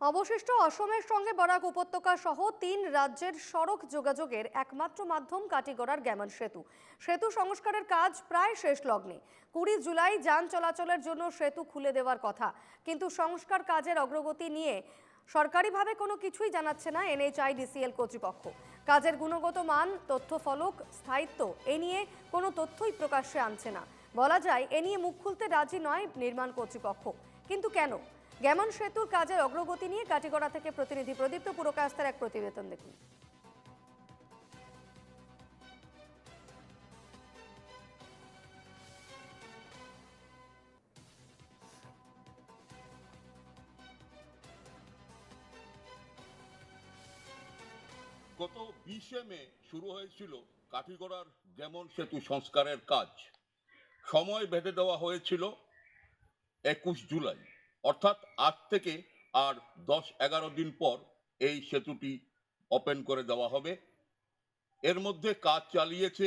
অবশিষ্ট অসমের সঙ্গে বরাক উপত্যকা সহ তিন রাজ্যের সড়ক যোগাযোগের একমাত্র মাধ্যম কাটিগড়ার গ্যামন সেতু। সেতু সংস্কারের কাজ প্রায় শেষ লগ্নে। কুড়ি জুলাই যান চলাচলের জন্য সেতু খুলে দেওয়ার কথা। কিন্তু সংস্কার কাজের অগ্রগতি নিয়ে সরকারিভাবে কোনো কিছুই জানাচ্ছে না এনএইচআইডিসিএল কর্তৃপক্ষ। কাজের গুণগত মান, তথ্য ফলক, স্থায়িত্ব, এ নিয়ে কোনো তথ্যই প্রকাশ্যে আনছে না। বলা যায়, এ নিয়ে মুখ খুলতে রাজি নয় নির্মাণ কর্তৃপক্ষ। কিন্তু কেন? গ্যামন সেতুর কাজের অগ্রগতি নিয়ে কাটিগড়া থেকে প্রতিনিধি প্রদীপ্ত পুরকাস্তের এক প্রতিবেদন দেখুন। গত বিশে মে শুরু হয়েছিল কাঠিগড়ার যেমন সেতু সংস্কারের কাজ। সময় বেঁধে দেওয়া হয়েছিল একুশ জুলাই। অর্থাৎ আজ থেকে আর দশ এগারো দিন পর এই সেতুটি ওপেন করে দেওয়া হবে। এর মধ্যে কাজ চালিয়েছে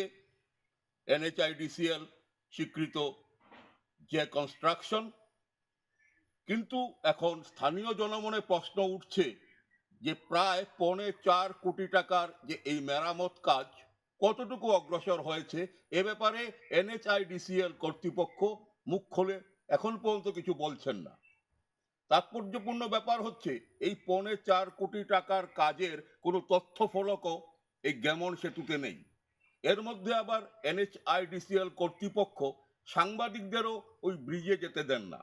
এনএচআইডিসিএল স্বীকৃত যে কনস্ট্রাকশন কিন্তু এখন স্থানীয় জনমনে প্রশ্ন উঠছে যে প্রায় পৌনে চার কোটি টাকার যে এই মেরামত কাজ কতটুকু অগ্রসর হয়েছে, এ ব্যাপারে এনএচআইডিসিএল কর্তৃপক্ষ মুখ খোলে, এখন পর্যন্ত কিছু বলছেন না। তাৎপর্যপূর্ণ ব্যাপার হচ্ছে, এই পৌনে চার কোটি টাকার কাজের কোনো তথ্য ফলকও এই গ্যামন সেতুতে নেই। এর মধ্যে আবার এনএচআইডিসিএল কর্তৃপক্ষ সাংবাদিকদেরও ওই ব্রিজে যেতে দেন না।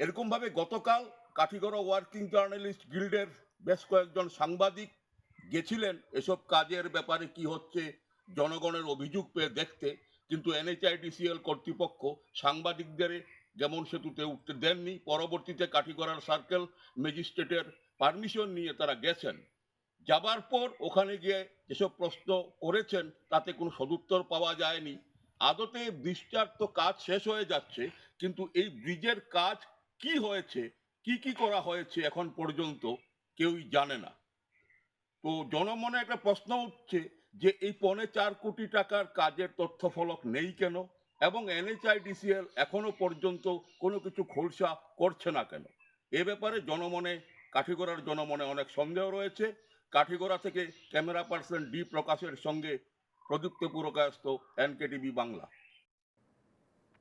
এরকমভাবে গতকাল কাঠিগড়া ওয়ার্কিং জার্নালিস্ট গিল্ডের বেশ কয়েকজন সাংবাদিক গেছিলেন এসব কাজের ব্যাপারে কি হচ্ছে, জনগণের অভিযোগ পেয়ে দেখতে, কিন্তু এনএচআইডিসিএল কর্তৃপক্ষ সাংবাদিকদের যেমন সেতুতে উঠতে দেননি, পরবর্তীতে কাঠিগড়ার সার্কেল ম্যাজিস্ট্রেটের পারমিশন নিয়ে তারা গেছেন। যাবার পর ওখানে গিয়ে যেসব প্রশ্ন করেছেন, তাতে কোনো সদুত্তর পাওয়া যায়নি। আদতে ব্রিজটার তো কাজ শেষ হয়ে যাচ্ছে, কিন্তু এই ব্রিজের কাজ কি হয়েছে, কি কি করা হয়েছে এখন পর্যন্ত কেউই জানে না। তো জনমনে একটা প্রশ্ন উঠছে যে, এই পৌনে চার কোটি টাকার কাজের তথ্য ফলক নেই কেন? এবং এনএচআইডিসিএল এখনও পর্যন্ত কোনো কিছু খোলসা করছে না কেন? এ ব্যাপারে জনমনে, কাঠিগড়ার জনমনে অনেক সন্দেহ রয়েছে। কাঠিগড়া থেকে ক্যামেরা পার্সন ডি প্রকাশের সঙ্গে প্রদীপ্ত পুরকায়স্ত এনকেটিভি বাংলা।